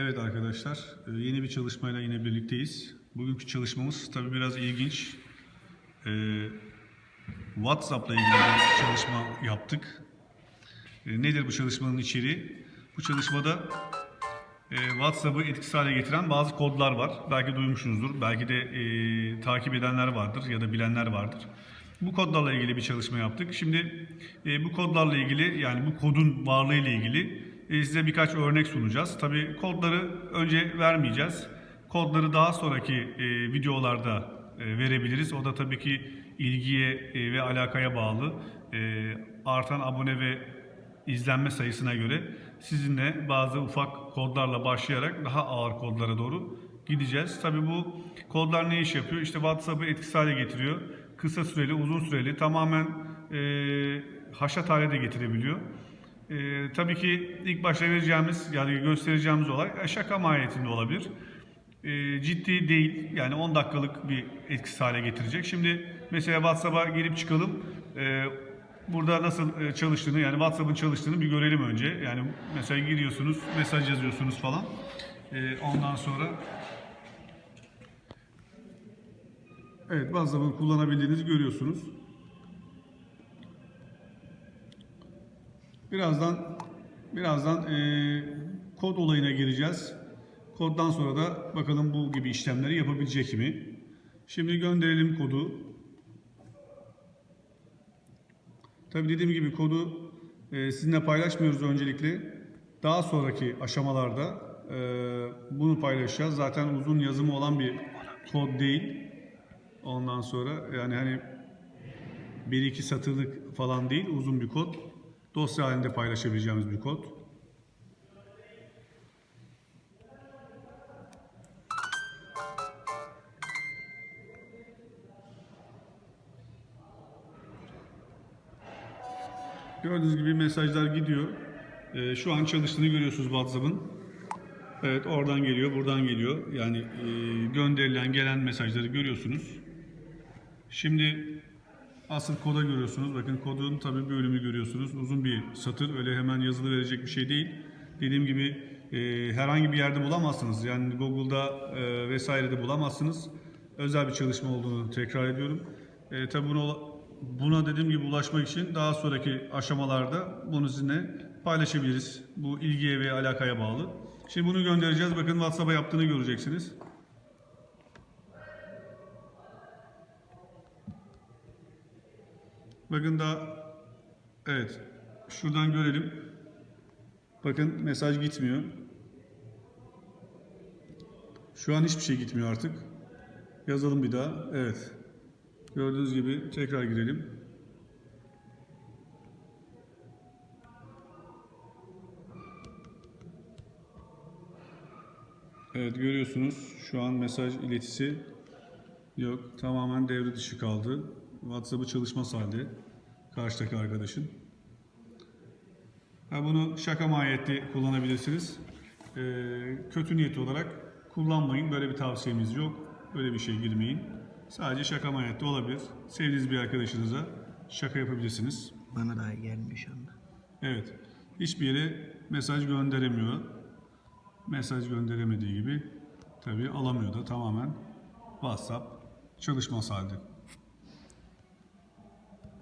Evet arkadaşlar, e, yeni bir çalışmayla yine birlikteyiz. Bugünkü çalışmamız tabii biraz ilginç. E, WhatsApp'la ilgili bir çalışma yaptık. E, Nedir bu çalışmanın içeriği? Bu çalışmada e, WhatsApp'ı etkisiz hale getiren bazı kodlar var. Belki duymuşsunuzdur, belki de e, takip edenler vardır ya da bilenler vardır. Bu kodlarla ilgili bir çalışma yaptık. Şimdi e, bu kodlarla ilgili yani bu kodun varlığı ile ilgili size birkaç örnek sunacağız. Tabii kodları önce vermeyeceğiz. Kodları daha sonraki e, videolarda e, verebiliriz. O da tabii ki ilgiye e, ve alakaya bağlı. E, artan abone ve izlenme sayısına göre sizinle bazı ufak kodlarla başlayarak daha ağır kodlara doğru gideceğiz. Tabii bu kodlar ne iş yapıyor? İşte WhatsApp'ı etkisiz hale getiriyor. Kısa süreli, uzun süreli tamamen e, haşat hale de getirebiliyor. E, tabii ki ilk başta vereceğimiz yani göstereceğimiz olay e, şaka mahiyetinde olabilir. E, ciddi değil yani 10 dakikalık bir etkisiz hale getirecek. Şimdi mesela WhatsApp'a girip çıkalım. E, burada nasıl e, çalıştığını yani WhatsApp'ın çalıştığını bir görelim önce. Yani mesela giriyorsunuz, mesaj yazıyorsunuz falan. E, ondan sonra Evet, WhatsApp'ın kullanabildiğinizi görüyorsunuz. Birazdan birazdan e, kod olayına gireceğiz. Koddan sonra da bakalım bu gibi işlemleri yapabilecek mi? Şimdi gönderelim kodu. Tabii dediğim gibi kodu e, sizinle paylaşmıyoruz öncelikle. Daha sonraki aşamalarda e, bunu paylaşacağız. Zaten uzun yazımı olan bir kod değil. Ondan sonra yani hani bir iki satırlık falan değil uzun bir kod. Dosya halinde paylaşabileceğimiz bir kod. Gördüğünüz gibi mesajlar gidiyor. Ee, şu an çalıştığını görüyorsunuz WhatsApp'ın. Evet oradan geliyor, buradan geliyor. Yani e, gönderilen, gelen mesajları görüyorsunuz. Şimdi asıl koda görüyorsunuz. Bakın kodun tabii bölümü görüyorsunuz. Uzun bir satır. Öyle hemen yazılı verecek bir şey değil. Dediğim gibi e, herhangi bir yerde bulamazsınız. Yani Google'da e, vesairede bulamazsınız. Özel bir çalışma olduğunu tekrar ediyorum. E, tabii buna, buna dediğim gibi ulaşmak için daha sonraki aşamalarda bunu sizinle paylaşabiliriz. Bu ilgiye ve alakaya bağlı. Şimdi bunu göndereceğiz. Bakın WhatsApp'a yaptığını göreceksiniz. Bakın da evet şuradan görelim. Bakın mesaj gitmiyor. Şu an hiçbir şey gitmiyor artık. Yazalım bir daha. Evet. Gördüğünüz gibi tekrar girelim. Evet görüyorsunuz şu an mesaj iletisi yok. Tamamen devre dışı kaldı. WhatsApp'ı çalışmaz halde karşıdaki arkadaşın. Ha, bunu şaka mahiyetli kullanabilirsiniz. Ee, kötü niyet olarak kullanmayın. Böyle bir tavsiyemiz yok. Böyle bir şey girmeyin. Sadece şaka mahiyetli olabilir. Sevdiğiniz bir arkadaşınıza şaka yapabilirsiniz. Bana daha gelmiyor şu anda. Evet. Hiçbir yere mesaj gönderemiyor. Mesaj gönderemediği gibi tabii alamıyor da tamamen WhatsApp çalışmaz halde.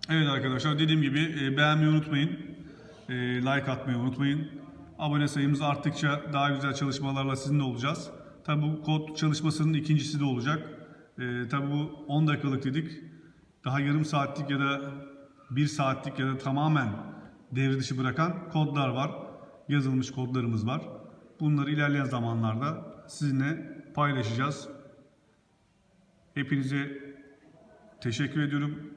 Evet arkadaşlar dediğim gibi e, beğenmeyi unutmayın. E, like atmayı unutmayın. Abone sayımız arttıkça daha güzel çalışmalarla sizinle olacağız. Tabi bu kod çalışmasının ikincisi de olacak. E, Tabi bu 10 dakikalık dedik. Daha yarım saatlik ya da 1 saatlik ya da tamamen devre dışı bırakan kodlar var. Yazılmış kodlarımız var. Bunları ilerleyen zamanlarda sizinle paylaşacağız. Hepinize teşekkür ediyorum.